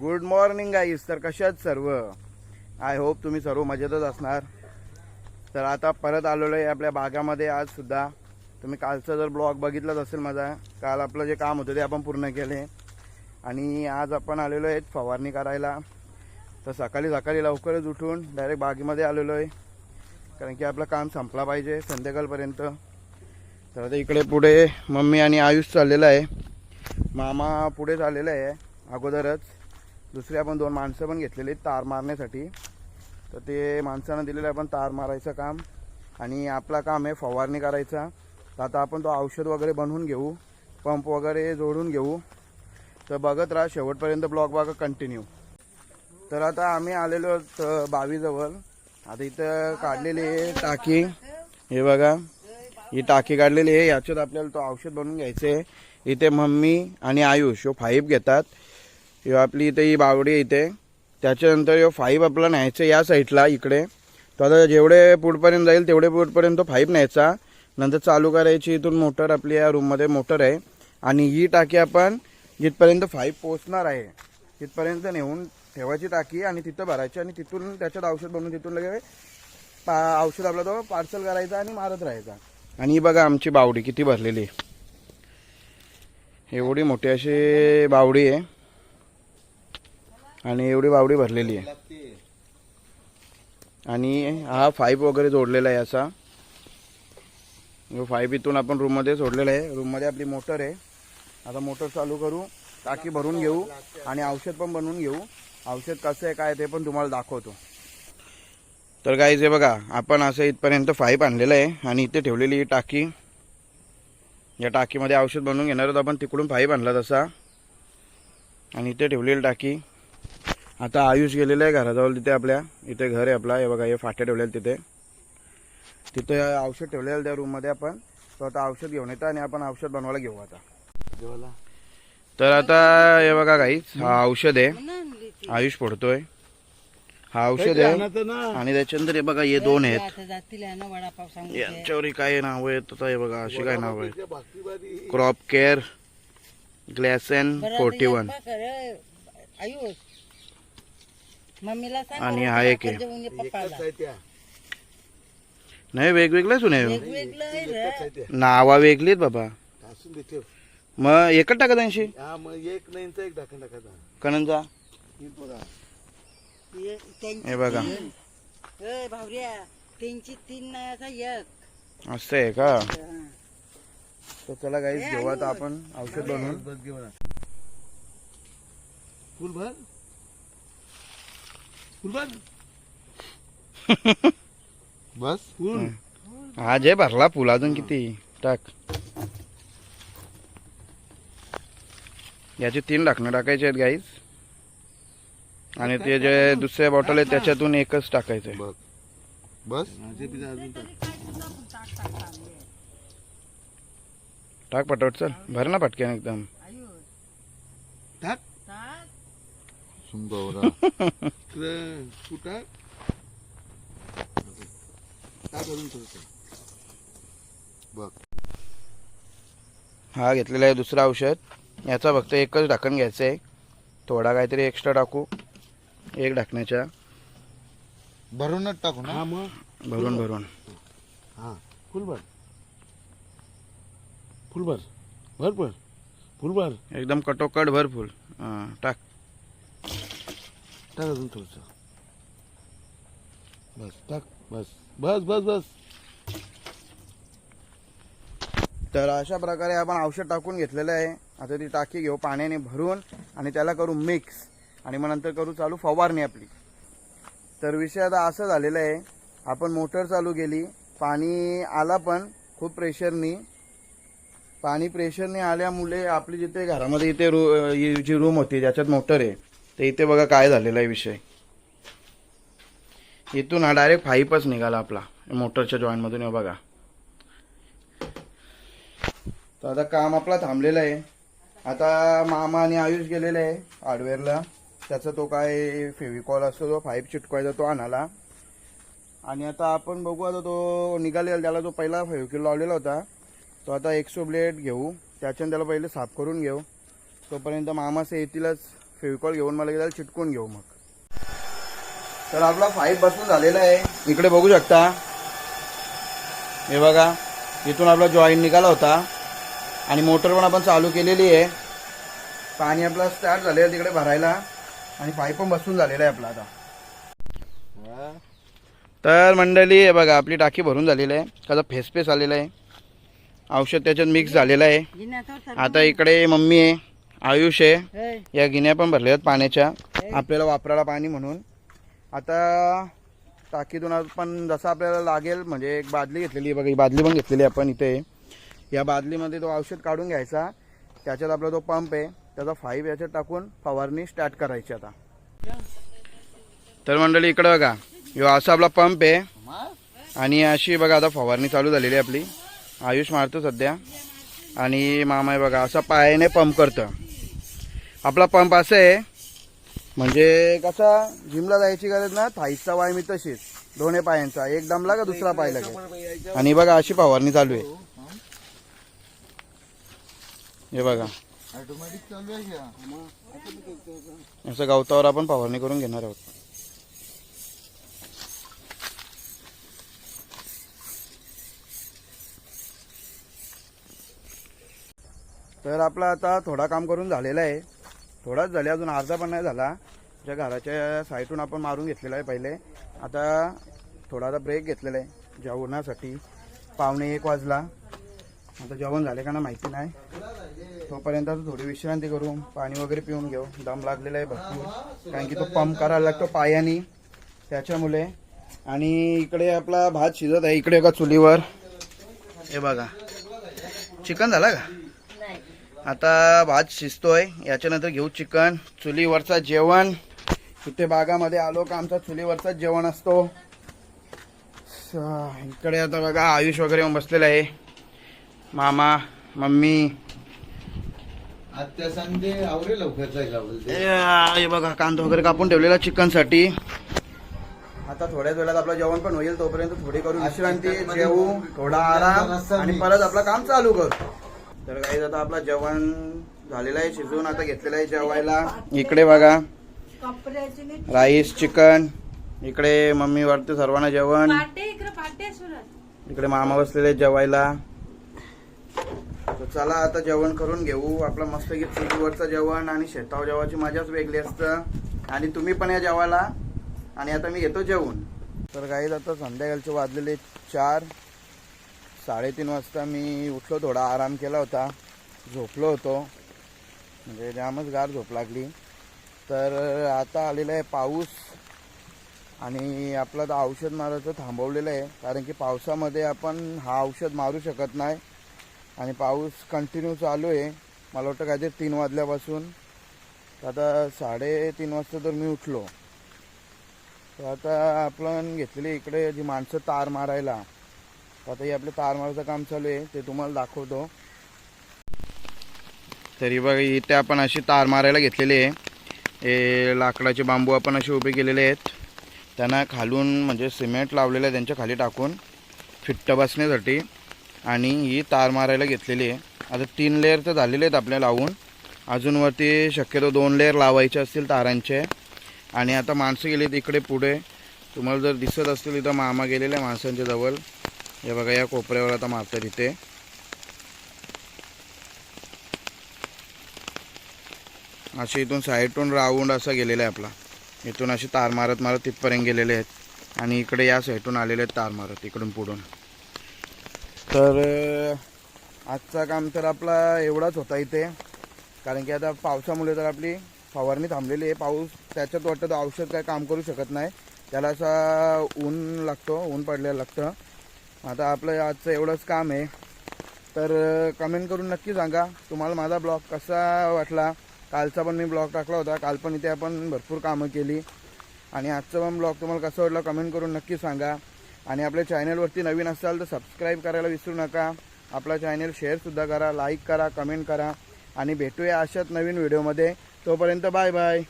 Good morning गाईस तर कशात सर्व? आय होप तुम्ही सर्व मजेतच असणार. तर आता परत आलेलो आहे आपल्या बागामध्ये आज सुद्धा. तुम्ही कालचा जर ब्लॉग बघितलाच असेल माझा काल आपलं जे काम होतं ते आपण पूर्ण केले. आणि आज आपण आलेलो आहेत फवारणी करायला. तर सकाळी सकाळी लवकरच उठून डायरेक्ट बागेमध्ये आलेलो आहे. कारण की आपलं काम संपला पाहिजे संध्याकाळपर्यंत. तर आता इकडे पुढे मम्मी आणि आयुष चाललेलं आहे. मामा पुढे चाललेलं आहे अगोदरच. दुसरी आपण दोन माणसं पण घेतलेली आहेत तार मारण्यासाठी. तर ते माणसानं दिलेलं आहे आपण तार मारायचं काम. आणि आपला काम आहे फवारणी करायचा. तर आता आपण तो औषध वगैरे बनवून घेऊ पंप वगैरे जोडून घेऊ. तर बघत राहा शेवटपर्यंत ब्लॉग बघा कंटिन्यू तर आता आम्ही आलेलो आहोत बावीजवळ आता इथं काढलेली आहे टाकी. हे बघा ही टाकी काढलेली आहे. याच्यात आपल्याला तो औषध बनवून घ्यायचं आहे. इथे मम्मी आणि आयुष हो फाईप घेतात. ह्यो आपली इथे ही बावडी इथे. त्याच्यानंतर ह्यो फाईव्ह आपला न्यायचं या साईडला इकडे. तो आता जेवढे पुढपर्यंत जाईल तेवढे पुढपर्यंत तो फाईव्ह न्यायचा. नंतर चालू करायची इथून मोटर आपली या रूममध्ये मोटर आहे. आणि ही टाकी आपण जिथपर्यंत फाईव्ह पोचणार आहे तिथपर्यंत नेऊन ठेवायची टाकी आणि तिथं भरायची आणि तिथून त्याच्यात औषध बनवून तिथून लगे पा औषध आपला तो पार्सल करायचा आणि मारत राहायचा. आणि ही बघा आमची बावडी किती भरलेली आहे. एवढी मोठी अशी बावडी आहे. आणि एवढी बावडी भरलेली आहे. आणि हा फाईप वगैरे जोडलेला आहे असा. फाईप इथून आपण रूममध्ये सोडलेला आहे. रूममध्ये आपली मोटर आहे. आता मोटर चालू करू. टाकी भरून घेऊ. आणि औषध पण बनवून घेऊ. औषध कसं आहे काय ते पण तुम्हाला दाखवतो. तर काय जे बघा आपण असं इथपर्यंत फाईप आणलेलं आहे. आणि इथे ठेवलेली ही टाकी. या टाकीमध्ये औषध बनवून घेणार आहोत आपण. तिकडून फाईप आणला तसा. आणि इथे ठेवलेली टाकी. आता आयुष गेलेला आहे घराजवळ तिथे आपल्या. इथे घर आहे आपला. हे बघा हे फाट्या ठेवलेले तिथे. तिथे औषध ठेवलेलं त्या रूममध्ये आपण. तो आता औषध घेऊन येतो आणि आपण औषध बनवायला घेऊ आता. तर आता हे बघा गाईच हा औषध आहे. आयुष फोडतोय. हा औषध आहे. आणि त्याच्यानंतर हे बघा हे दोन आहेत. यांच्यावर काय नाव आहेत आता हे बघा अशी काय नाव आहे? क्रॉप केअर ग्लॅसन फोर्टी वन आयुष मम्मीला सांग आणि हा एक आहे. आपण जेवून ये पप्पाला. नाही वेगवेगळेच नाही वेगवेगळं आहे रे. नावा बाबा. असून दे ठेव. मग एकच टाकत ऐंशी हा मग एक नाईनचा एक ढाकण टाकायचा कणंचा ही बघा. हे त्यांची हे बघा. तीन. ए, भावऱ्या त्यांची तीन नाही असा एक. असं आहे का? हा. तर चला गाईस घेऊ आता आपण औषध बनवून. बस फुल भर बस. हा जे भरला फुल अजून किती? टाक. याचे तीन ढाकणं टाकायचे आहेत गाईस आणि ते जे दुसऱ्या बॉटल आहे त्याच्यातून एकच टाकायचं आहे बघ. बस. टाक. टाक पटवट चल. भर ना पटक्यान एकदम. टाक. इकडं थोडंसं. बघ हा घेतलेला आहे दुसरं औषध. याचा फक्त एकच ढाकण घ्यायचं आहे थोडा काहीतरी एक्स्ट्रा टाकू. एक ढाकण्याच्या. भरूनच टाकू ना? हा मग. भरून भरून. हा. फुल भर फुल भर भर भर फुल भर एकदम कटोकट भर फुल हा, टाक. टाक अजून थोडस. बस टाक बस बस बस बस. तर अशा प्रकारे आपण औषध टाकून घेतलेलं आहे. आता ती टाकी घेऊ पाण्याने भरून आणि त्याला करू मिक्स आणि मग नंतर करू चालू फवारणी आपली. तर विषय आता असं झालेलं आहे आपण मोटर चालू केली. पाणी आला पण खूप प्रेशरनी पाणी प्रेशरने आल्यामुळे आपली जिथे घरामध्ये इथे रू जी रूम होती ज्याच्यात मोटर आहे ते इथे बघा काय झालेला आहे विषय. इथून हा डायरेक्ट फाईपच निघाला आपला मोटरच्या जॉईंटमधून बघा. तर आता काम आपला थांबलेलं आहे. आता मामा आणि आयुष गेलेला आहे हार्डवेअरला त्याचा तो काय फेविकॉल असतो तो फाईप चिटकवायचा तो आणाला आणि आता आपण बघू आता तो निघालेला त्याला जो पहिला फेविकॉल लावलेला होता. तो आता एक्सो ब्लेड घेऊ. त्याच्यानं त्याला पहिले साफ करून घेऊ. तोपर्यंत मामासे येतीलच. फेविकॉल घेऊन मला त्याला चिटकून घेऊ मग. तर आपला पाईप बसून झालेला आहे. इकडे बघू शकता. हे बघा इथून आपला जॉईन निघाला होता. आणि मोटर पण आपण चालू केलेली आहे. पाणी आपला स्टार्ट झालेलं आहे तिकडे भरायला. आणि पाईप पण बसून झालेला आहे आपला आता. तर मंडळी हे बघा आपली टाकी भरून झालेली आहे. त्याचा फेसपेस आलेला आहे. औषध त्याच्यात मिक्स झालेलं आहे. आता इकडे मम्मी आहे. आयुष आहे. या गिन्या पण भरल्या आहेत पाण्याच्या आपल्याला वापरायला पाणी म्हणून. आता टाकीतून आपण जसं आपल्याला लागेल म्हणजे एक बादली घेतलेली आहे बघा ही बादली पण घेतलेली आपण इथे. या बादलीमध्ये तो औषध काढून घ्यायचा. त्याच्यात आपला तो पंप आहे त्याचा फाईव्ह याच्यात टाकून फवारणी स्टार्ट करायची आता. तर मंडळी इकडे बघा ह्यो असा आपला पंप आहे. आणि अशी बघा आता फवारणी चालू झालेली आहे आपली. आयुष मारतो सध्या. आणि मामा बघा असा पायाने पंप करतं. आपला पंप असं आहे. म्हणजे कसा जिमला जायची गरज ना थाईचा वाय मी तशीच. दोन्ही पायांचा. एक दमला का दुसरा पाय लागेल आणि बघा अशी फवारणी चालू आहे. हे बघा. ऑटोमॅटिक चालू आहे का? असं गवतावर आपण फवारणी करून घेणार आहोत. तर आपला आता थोडा काम करून झालेला आहे. थोडाच झाले अजून अर्धा पण नाही झाला. ज्या घराच्या साईडून आपण मारून घेतलेला आहे पहिले. आता थोडा ब्रेक घेतलेला आहे जेवणासाठी. पावणे एक वाजला. आता जेवण झाले का ना माहिती नाही. तोपर्यंत थोडी विश्रांती करू. पाणी वगैरे पिऊन घेऊ. दम लागलेला आहे भरपूर. कारण की तो पंप करायला लागतो पायानी. त्याच्यामुळे. आणि इकडे आपला भात शिजत आहे. इकडे का चुलीवर. हे बघा. चिकन झाला का? आता भात शिजतोय. याच्यानंतर घेऊ चिकन. चुलीवरचा जेवण. इथे बागामध्ये आलो का आमचा चुलीवरचा जेवण असतो. इकडे आता बघा आयुष वगैरे बसलेला आहे. मामा मम्मी. आत्या सांगते आवरे लवकर जायला बघा कांदा वगैरे कापून ठेवलेला चिकनसाठी आता थोड्याच वेळात आपलं जेवण पण होईल तोपर्यंत थोडी करू विश्रांती जेवू थोडा आराम आणि परत आपलं काम चालू करू. तर काही आता आपलं जेवण झालेलं आहे शिजवून आता घेतलेलं आहे जेवायला. इकडे बघा. Rice chicken. इकडे मम्मी वाटते सर्वांना जेवण. इकडे मामा बसलेले जेवायला. तर चला आता जेवण करून घेऊ. आपलं मस्त की चुलीवरचं जेवण आणि शेतावर जेवायची मजाच वेगळी असतं. आणि तुम्ही पण या जेवायला. आणि आता मी घेतो जेवण. तर काही आता संध्याकाळचे वाजलेले चार. साडेतीन वाजता मी उठलो थोडा आराम केला होता झोपलो होतो. म्हणजे जामच गार झोप लागली. तर आता आलेला आहे पाऊस आणि आपलं तर औषध मारायचं थांबवलेलं आहे. कारण की पावसामध्ये आपण हा औषध मारू शकत नाही. आणि पाऊस कंटिन्यू चालू आहे. मला वाटतं काहीतरी तीन वाजल्यापासून. तर आता साडेतीन वाजता तर मी उठलो. तर आता आपण घेतलेली इकडे जी माणसं तार मारायला आता हे आपलं तार मारायचं काम चालू आहे ते तुम्हाला दाखवतो. तरी बघा इथे आपण अशी तार मारायला घेतलेली आहे. हे लाकडाचे बांबू आपण असे उभे केलेले आहेत. त्यांना खालून म्हणजे सिमेंट लावलेलं आहे त्यांच्या खाली टाकून फिट्ट बसण्यासाठी. आणि ही तार मारायला घेतलेली आहे. आता तीन लेअर तर झालेले आहेत आपल्या लावून. अजून वरती शक्यतो दोन लेअर लावायचे असतील तारांचे. आणि आता माणसं गेली इकडे पुढे. तुम्हाला जर दिसत असतील इथं मामा गेलेले आहे माणसांच्या जवळ. हे बघा या कोपऱ्यावर आता मारतात इथे. असे इथून साईडून राऊंड असा गेलेला आहे आपला. इथून असे तार मारत मारत तिथपर्यंत गेलेले आहेत. आणि इकडे या साईडून आलेले आहेत तार मारत इकडून पुढून. तर आजचा काम तर आपला एवढाच होता इथे. कारण की आता पावसामुळे तर आपली फवारणी थांबलेली आहे. पाऊस त्याच्यात वाटतं औषध काय काम करू शकत नाही. त्याला असा ऊन लागतो ऊन पडलेलं लागतं. आता आपलं आजचं एवढंच काम आहे. तर कमेंट करून नक्की सांगा तुम्हाला माझा ब्लॉग कसा वाटला? कालचा पण मी ब्लॉग टाकला होता काल पण इथे आपण भरपूर कामं केली. आणि आजचा पण ब्लॉग तुम्हाला कसं वाटला कमेंट करून नक्की सांगा. आणि आपल्या चॅनलवरती नवीन असाल तर सबस्क्राईब करायला विसरू नका. आपला चॅनल शेअरसुद्धा करा लाईक करा कमेंट करा. आणि भेटूया अशाच नवीन व्हिडिओमध्ये तोपर्यंत बाय बाय